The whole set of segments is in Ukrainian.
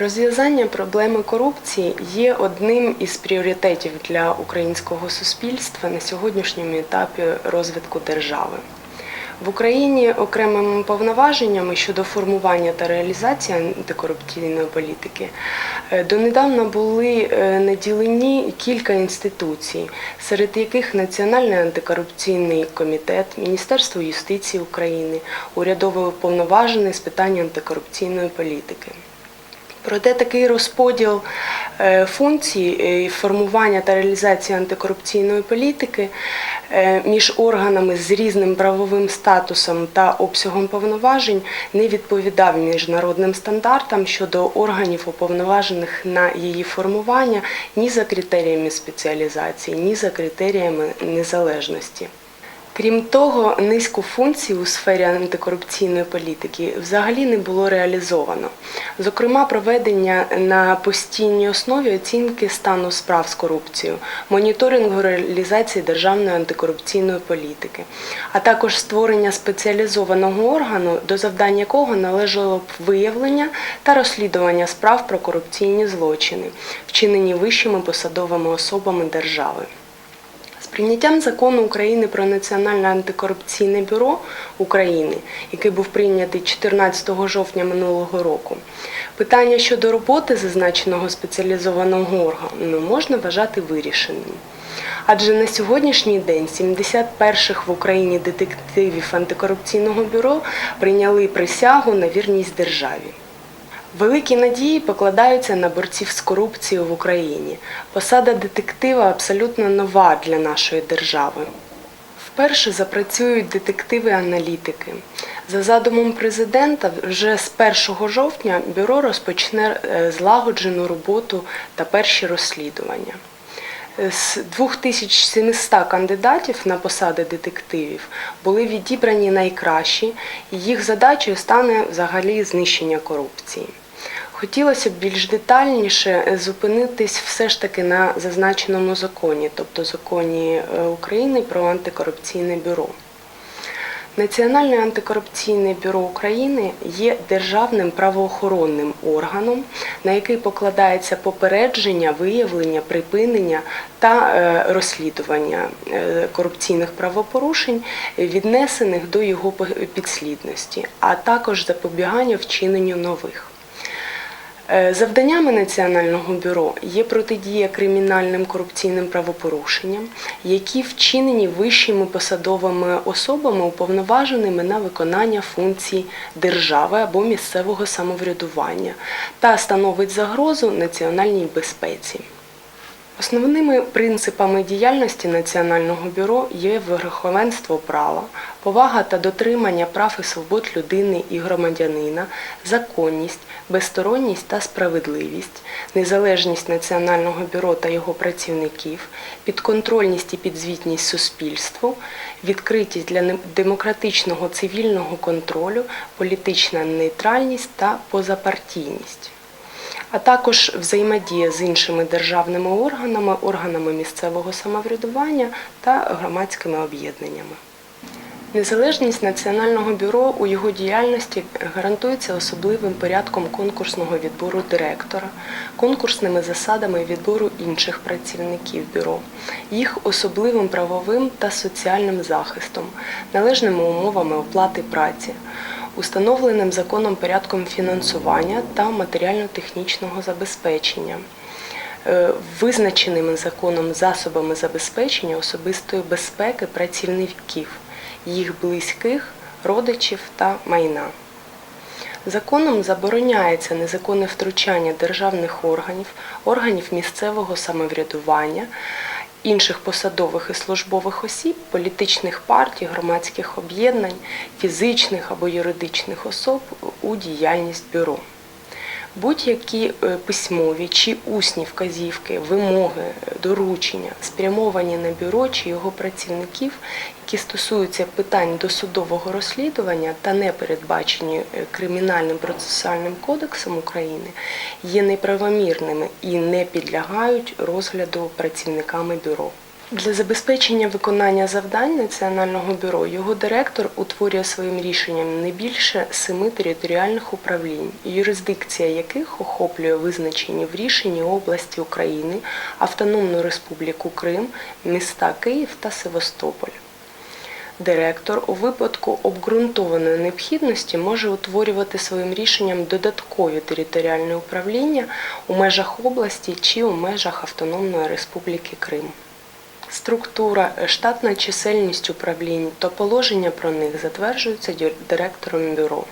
Розв'язання проблеми корупції є одним із пріоритетів для українського суспільства на сьогоднішньому етапі розвитку держави. В Україні окремими повноваженнями щодо формування та реалізації антикорупційної політики е, донедавна були е, наділені кілька інституцій, серед яких Національний антикорупційний комітет, Міністерство юстиції України, урядовий уповноважений з питань антикорупційної політики. Проте такий розподіл е, функцій е, формування та реалізації антикорупційної політики е, між органами з різним правовим статусом та обсягом повноважень не відповідав міжнародним стандартам щодо органів, уповноважених на її формування ні за критеріями спеціалізації, ні за критеріями незалежності. Крім того, низку функцій у сфері антикорупційної політики взагалі не було реалізовано. Зокрема, проведення на постійній основі оцінки стану справ з корупцією, моніторингу реалізації державної антикорупційної політики, а також створення спеціалізованого органу, до завдань якого належало б виявлення та розслідування справ про корупційні злочини, вчинені вищими посадовими особами держави. Прийняттям закону України про Національне антикорупційне бюро України, який був прийнятий 14 жовтня минулого року, питання щодо роботи зазначеного спеціалізованого органу можна вважати вирішеним. Адже на сьогоднішній день 71-х в Україні детективів антикорупційного бюро прийняли присягу на вірність державі. Великі надії покладаються на борців з корупцією в Україні. Посада детектива абсолютно нова для нашої держави. Вперше запрацюють детективи-аналітики. За задумом президента, вже з 1 жовтня бюро розпочне е, злагоджену роботу та перші розслідування. З 2700 кандидатів на посади детективів були відібрані найкращі, і їх задачею стане взагалі знищення корупції. Хотілося б більш детальніше зупинитись все ж таки на зазначеному законі, тобто законі е, України про антикорупційне бюро. Національне антикорупційне бюро України є державним правоохоронним органом, на який покладається попередження, виявлення, припинення та е, розслідування е, корупційних правопорушень, віднесених до його підслідності, а також запобігання вчиненню нових. Е, Завданнями Національного бюро є протидія кримінальним корупційним правопорушенням, які вчинені вищими посадовими особами, уповноваженими на виконання функцій держави або місцевого самоврядування та становить загрозу національній безпеці. Основними принципами діяльності Національного бюро є верховенство права, повага та дотримання прав і свобод людини і громадянина, законність, безсторонність та справедливість, незалежність Національного бюро та його працівників, підконтрольність і підзвітність суспільству, відкритість для демократичного цивільного контролю, політична нейтральність та позапартійність а також взаємодія з іншими державними органами, органами місцевого самоврядування та громадськими об'єднаннями. Незалежність Національного бюро у його діяльності гарантується особливим порядком конкурсного відбору директора, конкурсними засадами відбору інших працівників бюро, їх особливим правовим та соціальним захистом, належними умовами оплати праці, установленим законом порядком фінансування та матеріально-технічного забезпечення. е, Визначеними законом засобами забезпечення особистої безпеки працівників, їх близьких, родичів та майна. Законом забороняється незаконне втручання державних органів, органів місцевого самоврядування, інших посадових і службових осіб, політичних партій, громадських об'єднань, фізичних або юридичних особ у діяльність бюро. Будь-які е, письмові чи усні вказівки, вимоги, доручення, спрямовані на бюро чи його працівників, які стосуються питань досудового розслідування та не передбачені е, Кримінальним процесуальним кодексом України, є неправомірними і не підлягають розгляду працівниками бюро. Для забезпечення виконання завдань Національного бюро його директор утворює своїм рішенням не більше семи територіальних управлінь, юрисдикція яких охоплює визначені в рішенні області України, Автономну Республіку Крим, міста Київ та Севастополь. Директор у випадку обґрунтованої необхідності може утворювати своїм рішенням додаткові територіальні управління у межах області чи у межах Автономної Республіки Крим. Структура, штатна чисельність управлінь та положення про них затверджуються директором бюро.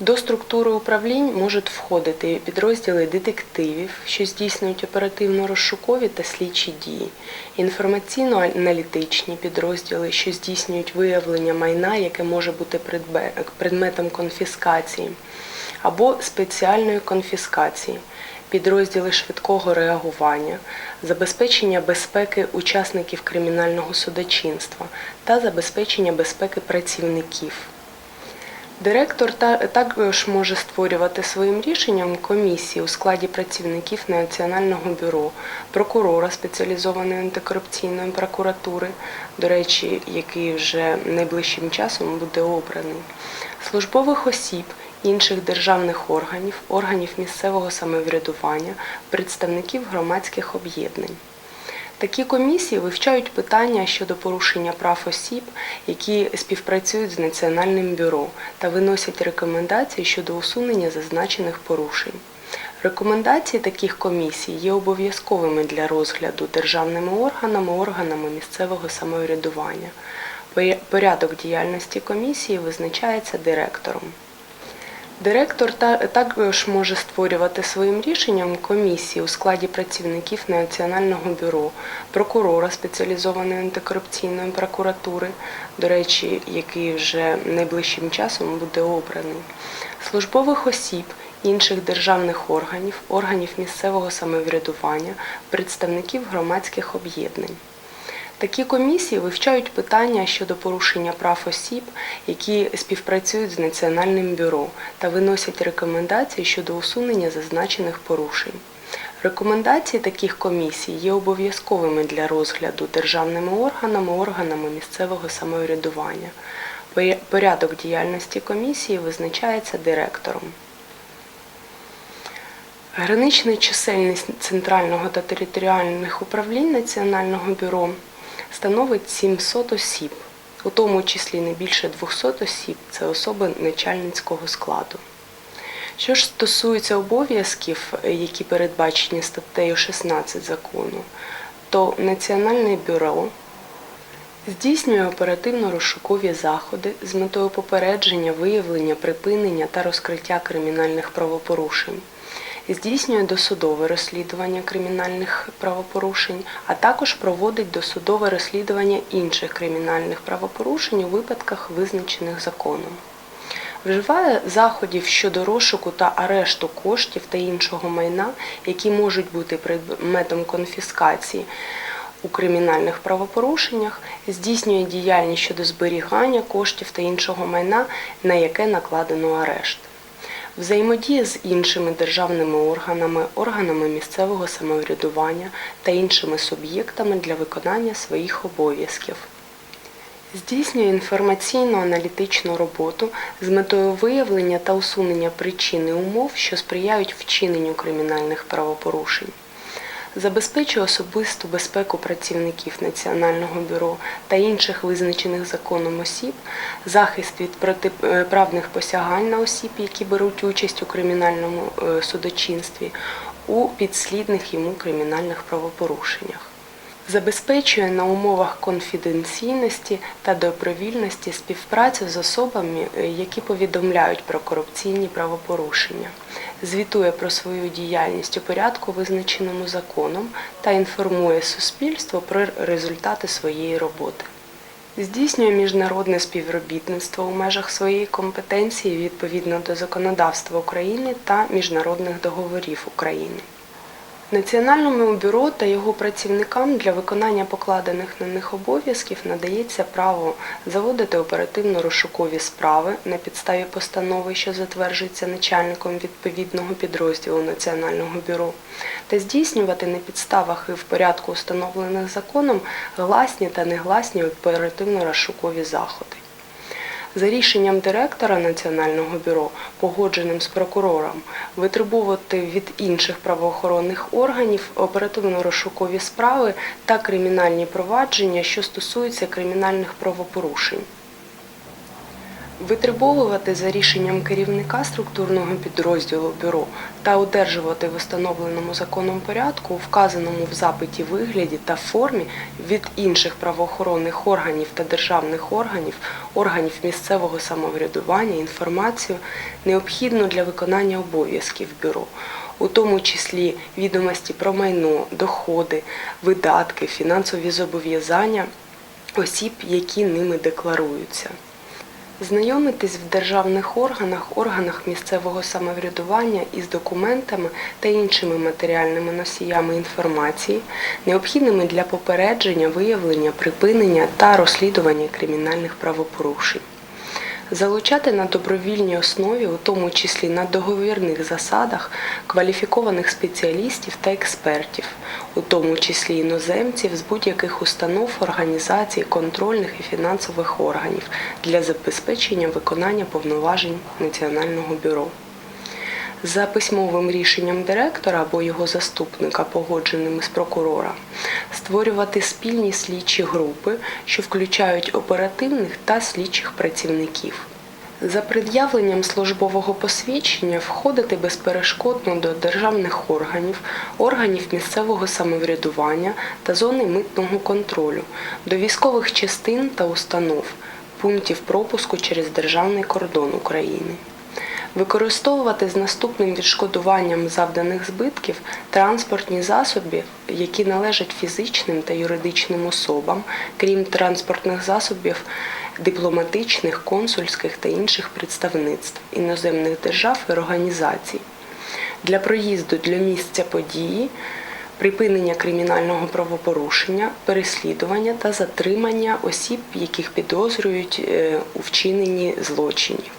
До структури управлінь можуть входити підрозділи детективів, що здійснюють оперативно-розшукові та слідчі дії, інформаційно-аналітичні підрозділи, що здійснюють виявлення майна, яке може бути предметом конфіскації, або спеціальної конфіскації, підрозділи швидкого реагування, забезпечення безпеки учасників кримінального судочинства та забезпечення безпеки працівників. Директор також може створювати своїм рішенням комісії у складі працівників Національного бюро, прокурора спеціалізованої антикорупційної прокуратури, до речі, який вже найближчим часом буде обраний, службових осіб, інших державних органів, органів місцевого самоврядування, представників громадських об'єднань. Такі комісії вивчають питання щодо порушення прав осіб, які співпрацюють з Національним бюро та виносять рекомендації щодо усунення зазначених порушень. Рекомендації таких комісій є обов'язковими для розгляду державними органами, органами місцевого самоврядування. Порядок діяльності комісії визначається директором. Директор також може створювати своїм рішенням комісії у складі працівників Національного бюро, прокурора спеціалізованої антикорупційної прокуратури, до речі, який вже найближчим часом буде обраний, службових осіб, інших державних органів, органів місцевого самоврядування, представників громадських об'єднань. Такі комісії вивчають питання щодо порушення прав осіб, які співпрацюють з Національним бюро та виносять рекомендації щодо усунення зазначених порушень. Рекомендації таких комісій є обов'язковими для розгляду державними органами, органами місцевого самоврядування. Порядок діяльності комісії визначається директором. Гранична чисельність центрального та територіальних управлінь Національного бюро становить 700 осіб, у тому числі не більше 200 осіб це особи начальницького складу. Що ж стосується обов'язків, які передбачені статтею 16 закону, то Національне бюро здійснює оперативно-розшукові заходи з метою попередження, виявлення, припинення та розкриття кримінальних правопорушень. Здійснює досудове розслідування кримінальних правопорушень, а також проводить досудове розслідування інших кримінальних правопорушень у випадках, визначених законом. Вживає заходів щодо розшуку та арешту коштів та іншого майна, які можуть бути предметом конфіскації у кримінальних правопорушеннях, здійснює діяльність щодо зберігання коштів та іншого майна, на яке накладено арешт. Взаємодія з іншими державними органами, органами місцевого самоврядування та іншими суб'єктами для виконання своїх обов'язків. Здійснює інформаційно-аналітичну роботу з метою виявлення та усунення причин і умов, що сприяють вчиненню кримінальних правопорушень. Забезпечує особисту безпеку працівників Національного бюро та інших визначених законом осіб, захист від протиправних посягань на осіб, які беруть участь у кримінальному е, судочинстві, у підслідних йому кримінальних правопорушеннях забезпечує на умовах конфіденційності та добровільності співпрацю з особами, е, які повідомляють про корупційні правопорушення, звітує про свою діяльність у порядку, визначеному законом, та інформує суспільство про результати своєї роботи. Здійснює міжнародне співробітництво у межах своєї компетенції відповідно до законодавства України та міжнародних договорів України. Національному бюро та його працівникам для виконання покладених на них обов'язків надається право заводити оперативно-розшукові справи на підставі постанови, що затверджується начальником відповідного підрозділу Національного бюро, та здійснювати на підставах і в порядку, установлених законом, гласні та негласні оперативно-розшукові заходи. За рішенням директора Національного бюро, погодженим з прокурором, витребувати від інших правоохоронних органів оперативно-розшукові справи та кримінальні провадження, що стосуються кримінальних правопорушень. Витребовувати за рішенням керівника структурного підрозділу бюро та одержувати в установленому законом порядку, вказаному в запиті вигляді та формі від інших правоохоронних органів та державних органів, органів місцевого самоврядування інформацію, необхідну для виконання обов'язків бюро, у тому числі відомості про майно, доходи, видатки, фінансові зобов'язання осіб, які ними декларуються. Знайомитись в державних органах, органах місцевого самоврядування із документами та іншими матеріальними носіями інформації, необхідними для попередження, виявлення, припинення та розслідування кримінальних правопорушень. Залучати на добровільній основі, у тому числі на договірних засадах, кваліфікованих спеціалістів та експертів, у тому числі іноземців з будь-яких установ, організацій, контрольних і фінансових органів для забезпечення виконання повноважень Національного бюро. За письмовим рішенням директора або його заступника, погодженими з прокурора, створювати спільні слідчі групи, що включають оперативних та слідчих працівників. За пред'явленням службового посвідчення входити безперешкодно до державних органів, органів місцевого самоврядування та зони митного контролю, до військових частин та установ, пунктів пропуску через державний кордон України використовувати з наступним відшкодуванням завданих збитків транспортні засоби, які належать фізичним та юридичним особам, крім транспортних засобів дипломатичних, консульських та інших представництв іноземних держав і організацій. Для проїзду для місця події. Припинення кримінального правопорушення, переслідування та затримання осіб, яких підозрюють е, у вчиненні злочинів.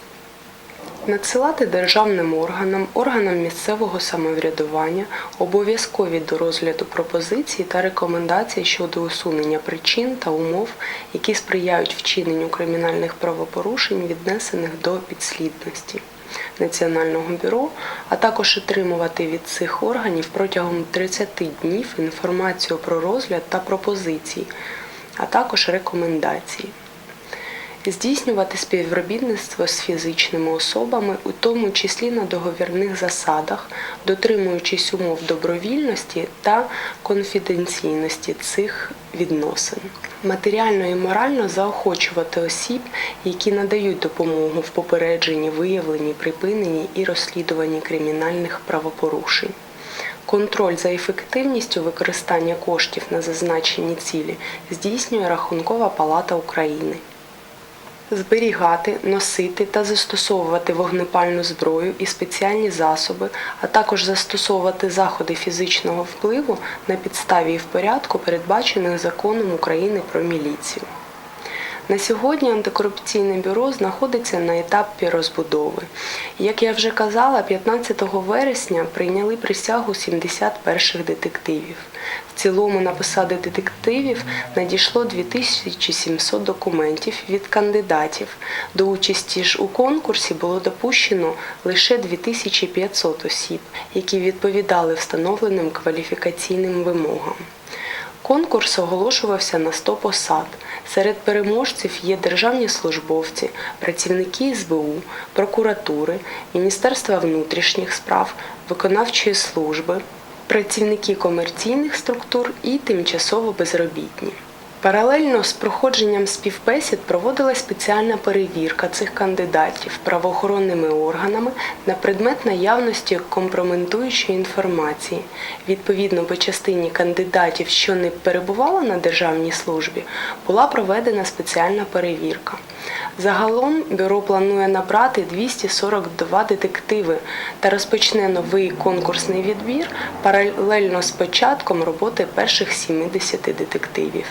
Надсилати державним органам, органам місцевого самоврядування обов'язкові до розгляду пропозиції та рекомендацій щодо усунення причин та умов, які сприяють вчиненню кримінальних правопорушень, віднесених до підслідності Національного бюро, а також отримувати від цих органів протягом 30 днів інформацію про розгляд та пропозиції, а також рекомендації здійснювати співробітництво з фізичними особами, у тому числі на договірних засадах, дотримуючись умов добровільності та конфіденційності цих відносин. Матеріально і морально заохочувати осіб, які надають допомогу в попередженні, виявленні, припиненні і розслідуванні кримінальних правопорушень. Контроль за ефективністю використання коштів на зазначені цілі здійснює Рахункова палата України зберігати, носити та застосовувати вогнепальну зброю і спеціальні засоби, а також застосовувати заходи фізичного впливу на підставі і в порядку, передбачених законом України про міліцію. На сьогодні антикорупційне бюро знаходиться на етапі розбудови. Як я вже казала, 15 вересня прийняли присягу 70 перших детективів. В цілому на посади детективів надійшло 2700 документів від кандидатів. До участі ж у конкурсі було допущено лише 2500 осіб, які відповідали встановленим кваліфікаційним вимогам. Конкурс оголошувався на 100 посад. Серед переможців є державні службовці, працівники СБУ, прокуратури, Міністерства внутрішніх справ, виконавчої служби, працівники комерційних структур і тимчасово безробітні. Паралельно з проходженням співбесід проводилась спеціальна перевірка цих кандидатів правоохоронними органами на предмет наявності компрометуючої інформації. Відповідно по частині кандидатів, що не перебували на державній службі, була проведена спеціальна перевірка. Загалом бюро планує набрати 242 детективи та розпочне новий конкурсний відбір паралельно з початком роботи перших 70 детективів.